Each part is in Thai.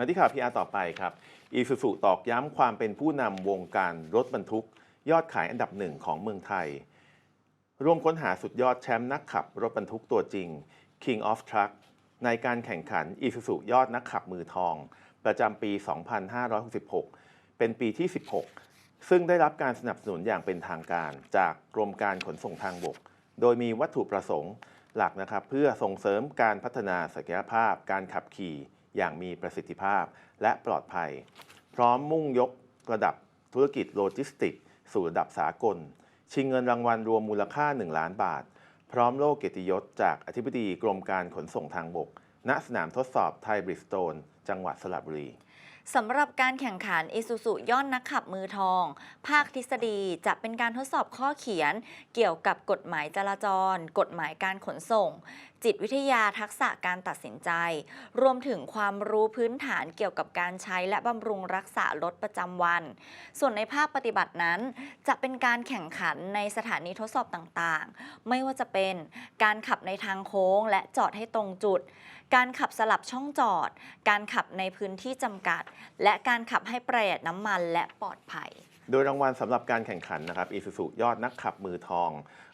มาที่ข่าว PR ต่อไปครับอีซูซูตอกย้ำความเป็นผู้นำวงการรถบรรทุก ยอดขายอันดับหนึ่งของเมืองไทย ร่วมค้นหาสุดยอดแชมป์นักขับรถบรรทุกตัวจริง King of Truck ในการแข่งขันอีซูซูยอดนักขับมือทอง ประจำปี 2566 เป็นปีที่ 16 ซึ่งได้รับการสนับสนุนอย่างเป็นทางการ จากกรมการขนส่งทางบก โดยมีวัตถุประสงค์หลักนะครับเพื่อส่งเสริมการพัฒนาศักยภาพการขับขี่ อย่างมีประสิทธิภาพและปลอดภัย พร้อมมุ่งยกระดับธุรกิจโลจิสติก สู่ระดับสากล ชิงเงินรางวัลรวมมูลค่า 1 ล้านบาท พร้อมโล่เกียรติยศจากอธิบดีกรมการขนส่งทางบก ณสนามทดสอบไทยบริสโตน จังหวัดสระบุรี สำหรับการแข่งขันอิซูซุย่อนนักขับมือทอง ภาคทฤษฎีจะเป็นการทดสอบข้อเขียน เกี่ยวกับกฎหมายจราจร กฎหมายการขนส่ง จิตวิทยาทักษะการตัดสินใจ รวมถึงความรู้พื้นฐานเกี่ยวกับการใช้และบำรุงรักษารถประจำวัน ส่วนในภาคปฏิบัตินั้น จะเป็นการแข่งขันในสถานีทดสอบต่างๆ ไม่ว่าจะเป็นการขับในทางโค้งและจอดให้ตรงจุด การขับสลับช่องจอด การขับในพื้นที่จำกัดและการขับให้ประหยัดน้ำมันและปลอดภัย โดยรางวัลสำหรับการแข่งขันนะครับอีซูซูยอดนักขับมือทอง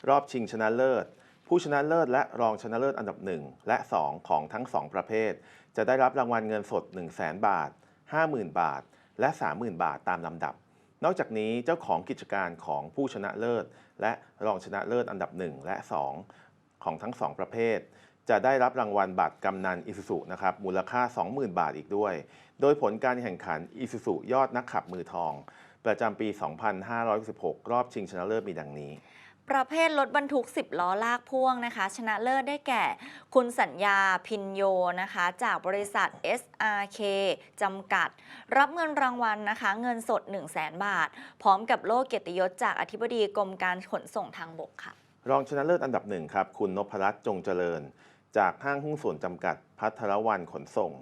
รอบชิงชนะเลิศ ผู้ชนะเลิศและรองชนะเลิศอันดับ 1 และ 2 ของทั้ง 2 ประเภท จะได้รับรางวัลเงินสด 1 0 0 0 0แบาท 50,000 บาท และ 30,000 บาทตามลำดับ นอกจากนี้เจ้าของกิจการของผู้ชนะเลิศ และรองชนะเลิศอันดับ 1 และ 2 ของทั้ง 2 ประเภท จะได้รับรางวัลบัตรกำนันอิซูซุนะครับมูลค่า 20,000 บาทอีกด้วย โดยผลการแข่งขันอิซูซุยอดนักขับมือทอง ประจำปี 2516 รอบชิงชนะเลิศมีดังนี้ประเภทรถบรรทุก 10 ล้อลากพ่วงนะคะ ชนะเลิศได้แก่ คุณสัญญาพินโยนะคะ จากบริษัท SRK จำกัด รับเงินรางวัลนะคะ เงินสด 1 0 0 0 0แบาท พร้อมกับโล่เกียรติยศจากอธิบดีกรมการขนส่งทางบกค่ะ รองชนะเลิศอันดับหนึ่งครับ คุณนพรัตน์จงเจริญ จากห้างหุ้นส่วนจำกัดพัทรวันขนส่ง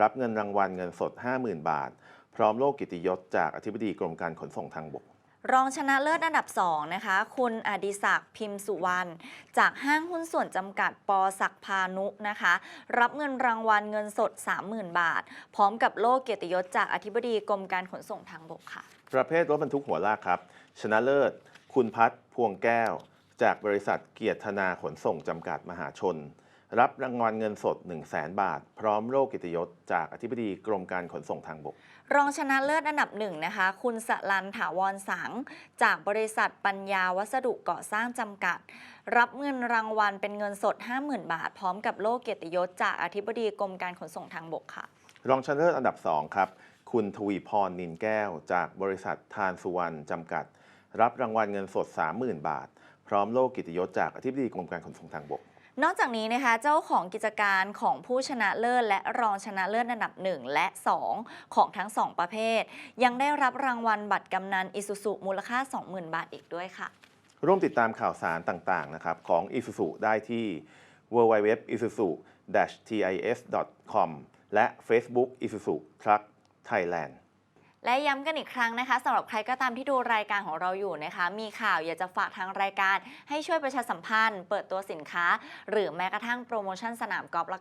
รับเงินรางวัลเงินสด 50,000 บาท พร้อมโล่กิตติยศจากอธิบดีกรมการขนส่งทางบก รองชนะเลิศอันดับ 2 นะคะ คุณอดิศักดิ์พิมพ์สุวรรณจากห้างหุ้นส่วนจำกัดปอศักดิ์พานุนะคะ รับเงินรางวัลเงินสด 30,000 บาท พร้อมกับโล่เกียรติยศจากอธิบดีกรมการขนส่งทางบกค่ะ ประเภทรถบรรทุกหัวลากครับ ชนะเลิศ คุณพัฒน์พวงแก้ว จากบริษัทเกียรติธนาขนส่งจำกัดมหาชน รับรางวัลเงินสด 1 0 0 0 0แบาท พร้อมโล่กิตติยศ จากอธิบดีกรมการขนส่งทางบก รองชนะเลิศอันดับหนึ่งนะคะ คุณสลันถาวรสัง จากบริษัทปัญญาวัสดุก่อสร้างจำกัด รับเงินรางวัลเป็นเงินสด 50,000 บาท พร้อมกับโล่เกียรติยศ จากอธิบดีกรมการขนส่งทางบกค่ะ รองชนะเลิศอันดับ 2 ครับ คุณทวีพรนินแก้ว จากบริษัททานสุวรรณจำกัด รับรางวัลเงินสด 30,000 บาท พร้อมโล่กิตติยศจากอธิบดีกรมการขนส่งทางบก นอกจากนี้นะคะเจ้าของกิจการของผู้ชนะเลิศและรองชนะเลิศอันดับ 1 และ 2 ของทั้ง 2 ประเภท ยังได้รับรางวัลบัตรกำนันอิสุสุมูลค่า 20,000 บาทอีกด้วยค่ะ ร่วมติดตามข่าวสารต่างๆนะครับของ Isuzu ได้ที่ www.isuzu-tis.com และ Facebook Isuzu Truck Thailand และย้ำกันอีกครั้งนะคะสำหรับใครก็ตามที่ดูรายการของเราอยู่นะคะ มีข่าวอยากจะฝากทางรายการ ให้ช่วยประชาสัมพันธ์ เปิดตัวสินค้า หรือแม้กระทั่งโปรโมชั่นสนามกอล์ฟและ